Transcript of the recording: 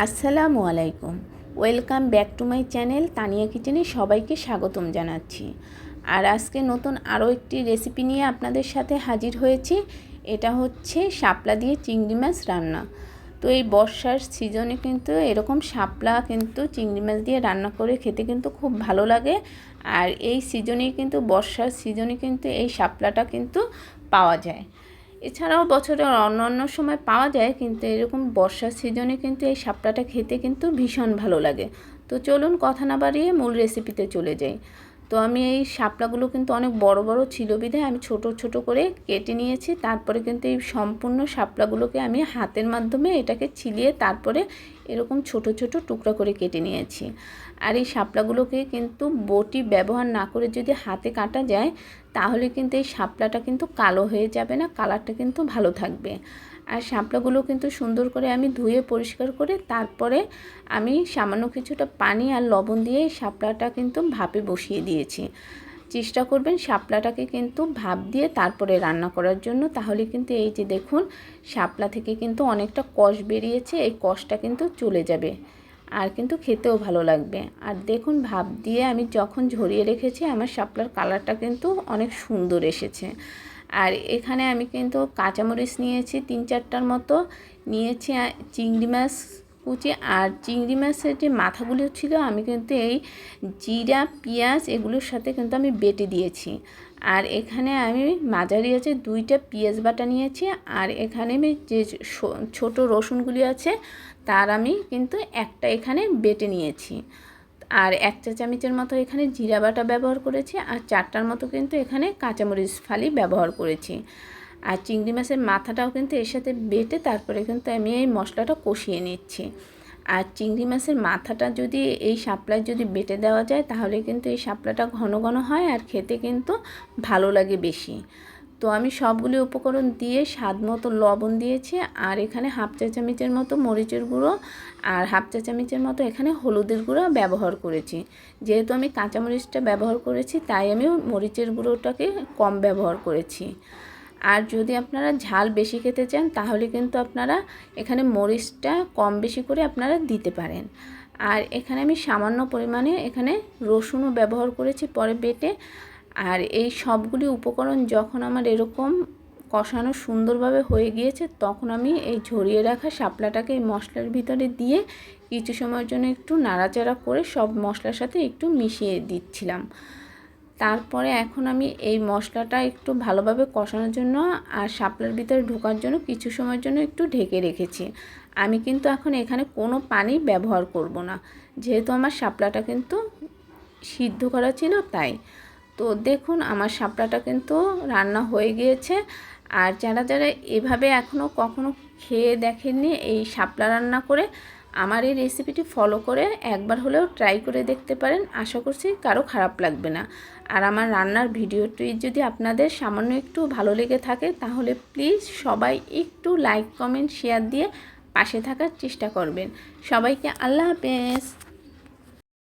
আসসালামু আলাইকুম। Welcome back to my channel Tania কিচেনে সবাইকে স্বাগতম জানাচ্ছি। আর আজকে নতুন আরও একটি রেসিপি নিয়ে আপনাদের সাথে হাজির হয়েছি। এটা হচ্ছে শাপলা দিয়ে চিংড়ি মাছ রান্না। তো এই বর্ষার সিজনে কিন্তু এরকম শাপলা কিন্তু চিংড়ি মাছ দিয়ে রান্না করে খেতে কিন্তু খুব ভালো লাগে। আর এই সিজনেই কিন্তু বর্ষার সিজনে কিন্তু এই শাপলাটা কিন্তু পাওয়া যায়। এছাড়াও বছরের অন্য অন্য সময় পাওয়া যায়, কিন্তু এরকম বর্ষার সিজনে কিন্তু এই শাপলাটা খেতে কিন্তু ভীষণ ভালো লাগে। তো চলুন কথা না বাড়িয়ে মূল রেসিপিতে চলে যাই। তো আমি এই শাপলাগুলো কিন্তু অনেক বড় বড় ছিল বিধায় আমি ছোট ছোট করে কেটে নিয়েছি। তারপরে কিন্তু এই সম্পূর্ণ শাপলাগুলোকে আমি হাতের মাধ্যমে এটাকে ছিলিয়ে তারপরে এরকম ছোট ছোট টুকরা করে কেটে নিয়েছি। আর এই শাপলাগুলোকে কিন্তু বটি ব্যবহার না করে যদি হাতে কাটা যায় তাহলে কিন্তু এই শাপলাটা কিন্তু কালো হয়ে যাবে না, কালারটা কিন্তু ভালো থাকবে। আর শাপলাগুলো কিন্তু সুন্দর করে আমি ধুয়ে পরিষ্কার করে তারপরে আমি সামান্য কিছুটা পানি আর লবণ দিয়ে শাপলাটা কিন্তু ভাপে বসিয়ে দিয়েছি। চেষ্টা করবেন শাপলাটাকে কিন্তু ভাপ দিয়ে তারপরে রান্না করার জন্য, তাহলে কিন্তু এই যে দেখুন, শাপলা থেকে কিন্তু অনেকটা কষ বেরিয়েছে, এই কষটা কিন্তু চলে যাবে। আর কিন্তু খেতেও ভালো লাগবে। আর দেখুন ভাব দিয়ে আমি যখন ঝরিয়ে রেখেছি, আমার শাপলার কালারটা কিন্তু অনেক সুন্দর এসেছে। আর এখানে আমি কিন্তু কাঁচামরিচ নিয়েছি, তিন চারটার মতো। নিয়েছি চিংড়ি মাছ কুচি আর চিংড়ি মাছের যে মাথাগুলো ছিল, আমি কিন্তু এই জিরা, পেঁয়াজ এগুলোর সাথে কিন্তু আমি বেটে দিয়েছি। আর এখানে আমি মাঝারি আছে দুইটা পেঁয়াজ বাটা নিয়েছি, আর এখানে আমি যে ছোট রসুনগুলি আছে তার আমি কিন্তু একটা এখানে বেটে নিয়েছি। আর এক চা চামচের মতো এখানে জিরা বাটা ব্যবহার করেছি, আর চারটার মতো কিন্তু এখানে কাঁচামরিচ ফালি ব্যবহার করেছি। আর চিংড়ি মাছের মাথাটাও কিন্তু এর সাথে বেটে তারপরে কিন্তু আমি এই মশলাটা কষিয়ে নিচ্ছি। আর চিংড়ি মাছের মাথাটা যদি এই শাপলায় যদি বেটে দেওয়া যায়, তাহলে কিন্তু এই শাপলাটা ঘন ঘন হয় আর খেতে কিন্তু ভালো লাগে বেশি। তো আমি সবগুলি উপকরণ দিয়ে স্বাদ মতো লবণ দিয়েছি আর এখানে হাফ চা চামচের মতো মরিচের গুঁড়ো আর হাফ চা চামচের মতো এখানে হলুদের গুঁড়ো ব্যবহার করেছি। যেহেতু আমি কাঁচামরিচটা ব্যবহার করেছি, তাই আমি মরিচের গুঁড়োটাকে কম ব্যবহার করেছি। আর যদি আপনারা ঝাল বেশি খেতে চান, তাহলে কিন্তু আপনারা এখানে মরিচটা কম বেশি করে আপনারা দিতে পারেন। আর এখানে আমি সামান্য পরিমাণে এখানে রসুনও ব্যবহার করেছি পরে বেটে। আর এই সবগুলি উপকরণ যখন আমার এরকম কষানো সুন্দরভাবে হয়ে গিয়েছে, তখন আমি এই ঝরিয়ে রাখা শাপলাটাকে এই মশলার ভিতরে দিয়ে কিছু সময়ের জন্য একটু নাড়াচাড়া করে সব মশলার সাথে একটু মিশিয়ে দিচ্ছিলাম। তারপরে এখন আমি এই মশলাটা একটু ভালোভাবে কষানোর জন্য আর শাপলার ভিতরে ঢোকার জন্য কিছু সময়ের জন্য একটু ঢেকে রেখেছি। আমি কিন্তু এখন এখানে কোনো পানি ব্যবহার করব না। যেহেতু আমার শাপলাটা কিন্তু সিদ্ধ করা ছিল তাই। তো দেখুন, আমার শাপলাটা কিন্তু রান্না হয়ে গিয়েছে। আর যারা যারা এভাবে এখনও কখনো খেয়ে দেখেননি এই শাপলা রান্না করে আমার এই রেসিপিটি ফলো করে একবার হলেও ট্রাই করে দেখতে পারেন। আশা করছি কারও খারাপ লাগবে না। আর আমার রান্নার ভিডিওটি যদি আপনাদের সামান্য একটু ভালো লেগে থাকে, তাহলে প্লিজ সবাই একটু লাইক কমেন্ট শেয়ার দিয়ে পাশে থাকার চেষ্টা করবেন। সবাইকে আল্লাহ হাফেজ।